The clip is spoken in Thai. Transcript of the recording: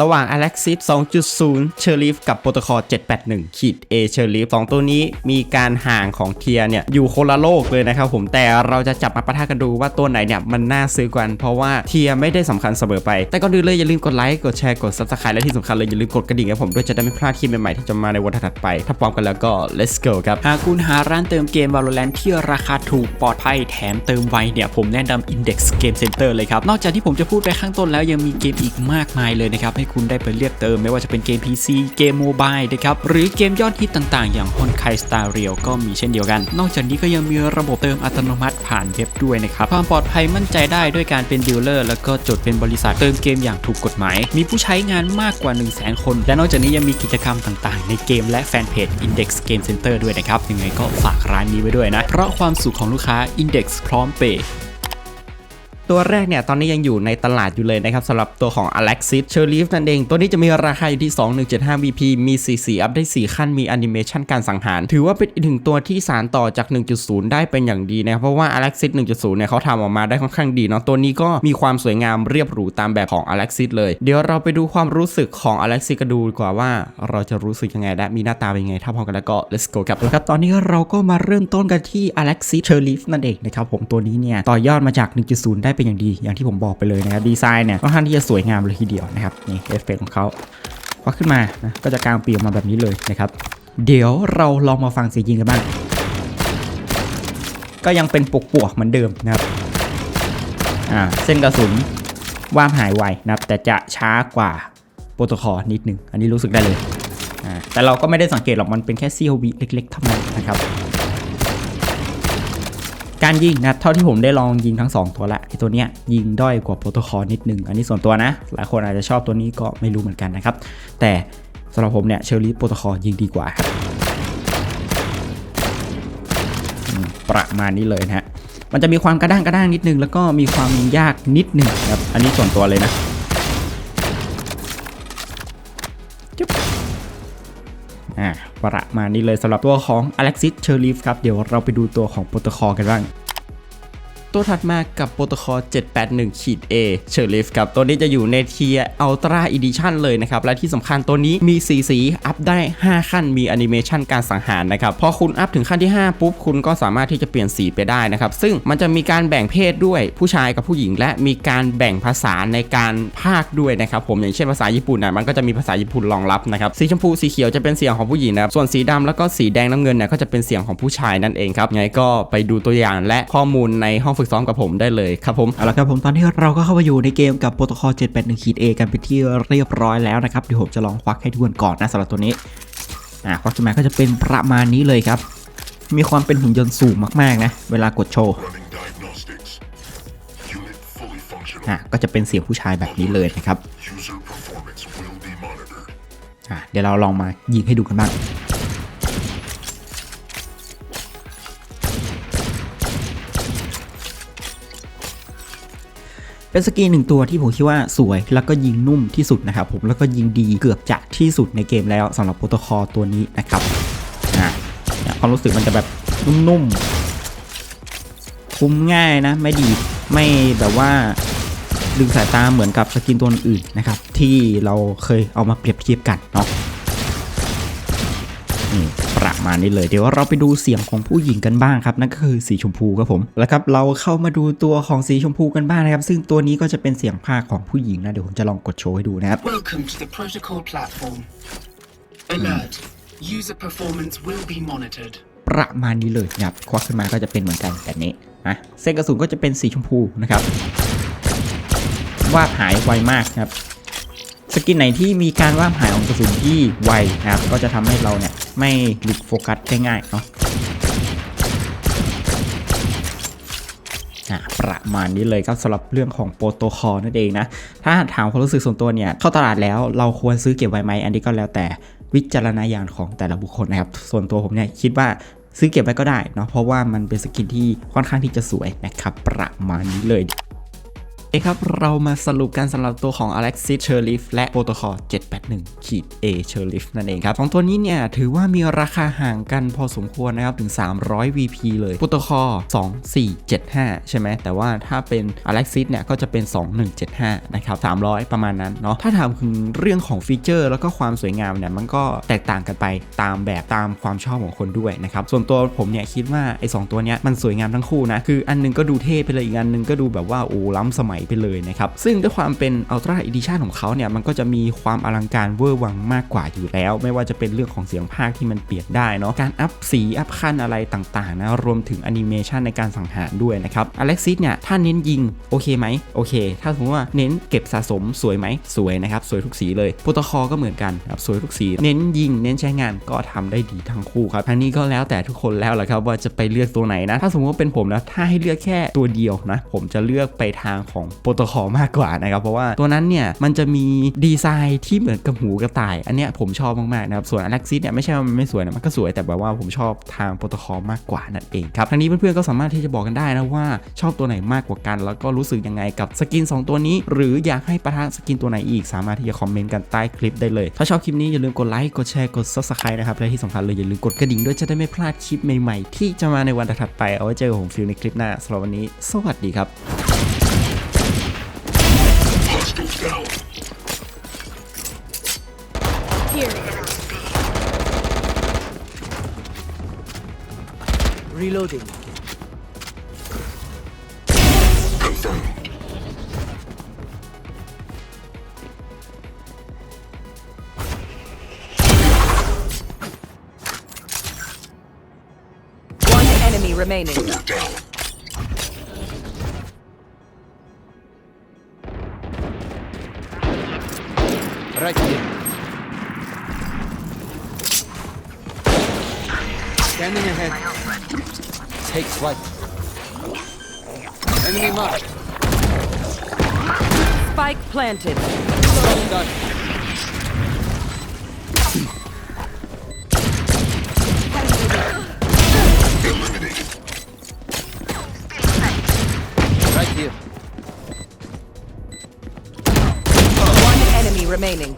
ระหว่าง Alexis 2.0 c h e r l e a f กับ Protocol 781ขีด A c h e r l e a f สองตัวนี้มีการห่างของเทียร์เนี่ยอยู่คนละโลกเลยนะครับผมแต่เราจะจับมาปะทะกันดูว่าตัวไหนเนี่ยมันน่าซื้อกัน เพราะว่าเทียร์ไม่ได้สำคัญเสมอไป แต่ก็ดูเลยอย่าลืมกดไลค์กดแชร์กด Subscribe และที่สำคัญเลยอย่าลืมกดกระดิ่งให้ผมด้วยจะได้ไม่พลาดคลิปใหม่ๆที่จะมาในวันถัดไป ถ้าพร้อมกันแล้วก็ let's go ครับหากคุณหาร้านเติมเกม Valorant ที่ราคาถูกปลอดภัยแถมเติมไวเนี่ยผมแนะนำ Index Game Center เลยครับนอกจากที่ผมจะพูดไปข้างต้นแล้วยังมีเกมอีกมากมายเลยนะครับให้คุณได้ไปเลือกเติม ไม่ว่าจะเป็นเกม PC เกมโมบายนะครับหรือเกมยอดฮิตต่างๆ อย่าง Honkai Star Rail ก็มีเช่นเดียวกัน นอกจากนี้ก็ยังมีระบบเติมอัตโนมัติผ่านเว็บด้วยนะครับความปลอดภัยมั่นใจได้ด้วยการเป็นดีลเลอร์แล้วก็จดเป็นบริษัทเติมเกมอย่างถูกกฎหมาย มีผู้ใช้งานมากกว่า 1 0 0 0 0แคน และนอกจากนี้ยังมีกิจกรรมต่างๆ ในเกมและแฟนเพจ Index Game Center ด้วยนะครับยังไงก็ฝากร้านนี้ไว้ด้วยนะเพราะความสุขของลูกค้า Index พร้อมเปย์ ตัวแรกเนี่ยตอนนี้ยังอยู่ในตลาดอยู่เลยนะครับสำหรับตัวของ Alexis c h e r l e a f นั่นเอง ตัวนี้จะมีราคาอยู่ที่ 2175 VP มี 4 สีอัพได้ 4 ขั้นมีแอนิเมชันการสังหาร ถือว่าเป็นอีกหนึ่งตัวที่สารต่อจาก 1.0 ได้เป็นอย่างดีนะครับ เพราะว่า Alexis 1.0 เนี่ยเขาทำออกมาได้ค่อนข้างดีเนาะตัวนี้ก็มีความสวยงามเรียบหรูตามแบบของ Alexis เลย เดี๋ยวเราไปดูความรู้สึกของ Alexis กันดูดีกว่าว่าเราจะรู้สึกยังไงและมีหน้าตาเป็นยังไงถ้าพร้อมกันแล้วก็ let's go ครับแล้วครับตอนนี้เราก็มาเริ่มต้นกันที่ Alexis c h e r l e a f นั่นเองนะครับผมตัวนี้เนี่ยต่อยอดมาจาก 1.0 ได้เปนอย่างดีอย่างที่ผมบอกไปเลยนะครับดีไซน์เนี่ยค่อนข้างที่จะสวยงามเลยทีเดียวนะครับนี่เอฟเฟกต์ของเขาพอขึ้นมานะก็จะกลางปีออกมาแบบนี้เลยนะครับ เดี๋ยวเราลองมาฟังเสียงยิงกันบ้าง ก็ยังเป็นปวกเหมือนเดิมนะครับอ่าเส้นกระสุนว่ามหายไวนะครับ แต่จะช้ากว่าโปรโตคอลนิดนึง อันนี้รู้สึกได้เลยอ่าแต่เราก็ไม่ได้สังเกตหรอกมันเป็นแค่ซียววิเล็กๆเท่านั้นนะครับ การยิงนะเท่าที่ผมได้ลองยิงทั้ง 2 ตัวละไอตัวเนี้ยยิงด้อยกว่าโปรโตคอลนิดนึง อันนี้ส่วนตัวนะ หลายคนอาจจะชอบตัวนี้ก็ไม่รู้เหมือนกันนะครับ แต่สำหรับผมเนี่ยเชลลีโปรโตคอลยิงดีกว่า ประมาณนี้เลยนะฮะมันจะมีความกระด้างกระด้างนิดนึง แล้วก็มีความยิงยากนิดนึงครับ อันนี้ส่วนตัวเลยนะ อ่าประมาณนี้เลยสำหรับตัวของ Alexis Chelief ครับ เดี๋ยวเราไปดูตัวของโปรโตคอลกันบ้าง ตัวถัดมากับโปรโตคอล 781ขีด A เชอร์ลิฟครับ ตัวนี้จะอยู่ในเทียอัลตร้าอีดิชันเลยนะครับ และที่สำคัญตัวนี้มีสีสี อัพได้ 5 ขั้นมีแอนิเมชันการสังหารนะครับ พอคุณอัพถึงขั้นที่ 5 ปุ๊บ คุณก็สามารถที่จะเปลี่ยนสีไปได้นะครับ ซึ่งมันจะมีการแบ่งเพศด้วยผู้ชายกับผู้หญิง และมีการแบ่งภาษาในการพากด้วยนะครับ ผมอย่างเช่นภาษาญี่ปุ่นนะมันก็จะมีภาษาญี่ปุ่นรองรับนะครับสีชมพูสีเขียวจะเป็นเสียงของผู้หญิงนะครับส่วนสีดำแล้วก็สีแดงน้ำเงินเนี่ยก็จะเป็นเสียงของผู้ชายนั่นเองครับไงก็ไปดูตัวอย่างและข้อมูลในห้องฝึกซ้อมกับผมได้เลยครับผมเอาละครับผมตอนนี้เราก็เข้ามาอยู่ในเกมกับโปรโตคอล781ขีด A กันไปที่เรียบร้อยแล้วนะครับเดี๋ยวผมจะลองควักให้ทุกคนก่อนนะสำหรับตัวนี้อ่าควักขึ้นมาก็จะเป็นประมาณนี้เลยครับ มีความเป็นหุ่นยนต์สูงมากๆนะ เวลากดโชว์อ่าก็จะเป็นเสียงผู้ชายแบบนี้เลยนะครับอ่าเดี๋ยวเราลองมายิงให้ดูกันบ้าง เป็นสกีหนึ่งตัวที่ผมคิดว่าสวย แล้วก็ยิงนุ่มที่สุดนะครับผมแล้วก็ยิงดีเกือบจะที่สุดในเกมแล้วสำหรับโปรโตคอลตัวนี้นะครับอ่าเนี่ยความรู้สึกมันจะแบบนุ่มๆคุ้มง่ายนะ ไม่ดีไม่แบบว่าดึงสายตาเหมือนกับสกินตัวอื่นนะครับ ที่เราเคยเอามาเปรียบเทียบกันเนาะนี่ ประมาณนี้เลย เดี๋ยวเราไปดูเสียงของผู้หญิงกันบ้างครับนั่นก็คือสีชมพูครับผมแล้วครับเราเข้ามาดูตัวของสีชมพูกันบ้างนะครับ ซึ่งตัวนี้ก็จะเป็นเสียงภาคของผู้หญิงนะเดี๋ยวผมจะลองกดโชว์ให้ดูนะครับ Welcome to the protocol platform. Alert. User performance will be monitored. ประมาณนี้เลยนะครับควักขึ้นมาก็จะเป็นเหมือนกันแบบนี้นะเส้นกระสุนก็จะเป็นสีชมพูนะครับวาดหายไวมากนะครับ สกินไหนที่มีการว่าดหายของกระสุนที่ไวนะครับ ก็จะทำให้เราเนี่ยไม่หลุดโฟกัสได้ง่ายเนาะอะประมาณนี้เลยครับสำหรับเรื่องของโปรโตคอลนั่นเองนะ ถ้าถามความรู้สึกส่วนตัวเนี่ย เข้าตลาดแล้วเราควรซื้อเก็บไว้ไหม อันนี้ก็แล้วแต่วิจารณญาณของแต่ละบุคคลนะครับ ส่วนตัวผมเนี่ยคิดว่าซื้อเก็บไว้ก็ได้เนาะเพราะว่ามันเป็นสกินที่ค่อนข้างที่จะสวยนะครับ ประมาณนี้เลย เอยครับ เรามาสรุปกันสำหรับตัวของ Alexis c h e r l i f และ Protocol 781ขีด A c h e r l i f นั่นเองครับสองตัวนี้เนี่ย ถือว่ามีราคาห่างกันพอสมควรนะครับ ถึง 300 VP เลย Protocol 2475 ใช่ไหม แต่ว่าถ้าเป็น Alexis เนี่ย ก็จะเป็น 2175 นะครับ 300 ประมาณนั้นเนาะ ถ้าถามถึงเรื่องของฟีเจอร์ แล้วก็ความสวยงามเนี่ย มันก็แตกต่างกันไปตามแบบตามความชอบของคนด้วยนะครับ ส่วนตัวผมเนี่ยคิดว่าไอ้สองตัวเนี้ยมันสวยงามทั้งคู่นะ คืออันหนึงก็ดูเท่ไปเลยอีกอันหนึงก็ดูแบบว่าโอ้ล้ำสมัยไปเลยนะครับ ซึ่งด้วยความเป็น Ultra Edition ของเขาเนี่ย มันก็จะมีความอลังการเวอร์วังมากกว่าอยู่แล้ว ไม่ว่าจะเป็นเรื่องของเสียงภาคที่มันเปลี่ยนได้เนาะการอัพสีอัพขั้นอะไรต่างๆนะรวมถึงแอนิเมชันในการสังหารด้วยนะครับ Alexis เนี่ยถ้าเน้นยิงโอเคไหมโอเค ถ้าสมมติว่าเน้นเก็บสะสมสวยไหมสวยนะครับสวยทุกสีเลยโปรโตคอลก็เหมือนกันครับสวยทุกสี เน้นยิง เน้นใช้งานก็ทำได้ดีทั้งคู่ครับทั้งนี้ก็แล้วแต่ทุกคนแล้วแหละครับว่าจะไปเลือกตัวไหนนะ ถ้าสมมติว่าเป็นผมนะถ้าให้เลือกแค่ตัวเดียวนะ ผมจะเลือกไปทางของโปรโตคอลมากกว่านะครับ เพราะว่าตัวนั้นเนี่ยมันจะมีดีไซน์ที่เหมือนกับหูกระต่าย อันเนี้ยผมชอบมากๆนะครับ ส่วน Alexis เนี่ยไม่ใช่ว่ามันไม่สวยนะมันก็สวยแต่แบบว่าผมชอบทางโปรโตคอลมากกว่านั่นเองครับทั้งนี้เพื่อนๆก็สามารถที่จะบอกกันได้นะว่าชอบตัวไหนมากกว่ากัน แล้วก็รู้สึกยังไงกับสกิน 2 ตัวนี้ หรืออยากให้ประทะสกินตัวไหนอีก สามารถที่จะคอมเมนต์กันใต้คลิปได้เลย ถ้าชอบคลิปนี้อย่าลืมกดไลค์กดแชร์กด subscribe นะครับและที่สำคัญเลยอย่าลืมกดกระดิ่งด้วยจะได้ไม่พลาดคลิปใหม่ๆ ที่จะมาในวันถัดไปเอาไว้เจอผมฟิลในคลิปหน้าสำหรับวันนี้ สวัสดีครับ Here. Reloading. remaining. Down. Standing ahead. Take flight. Enemy marked. Spike planted. Well done. Eliminated. Right here. One enemy remaining.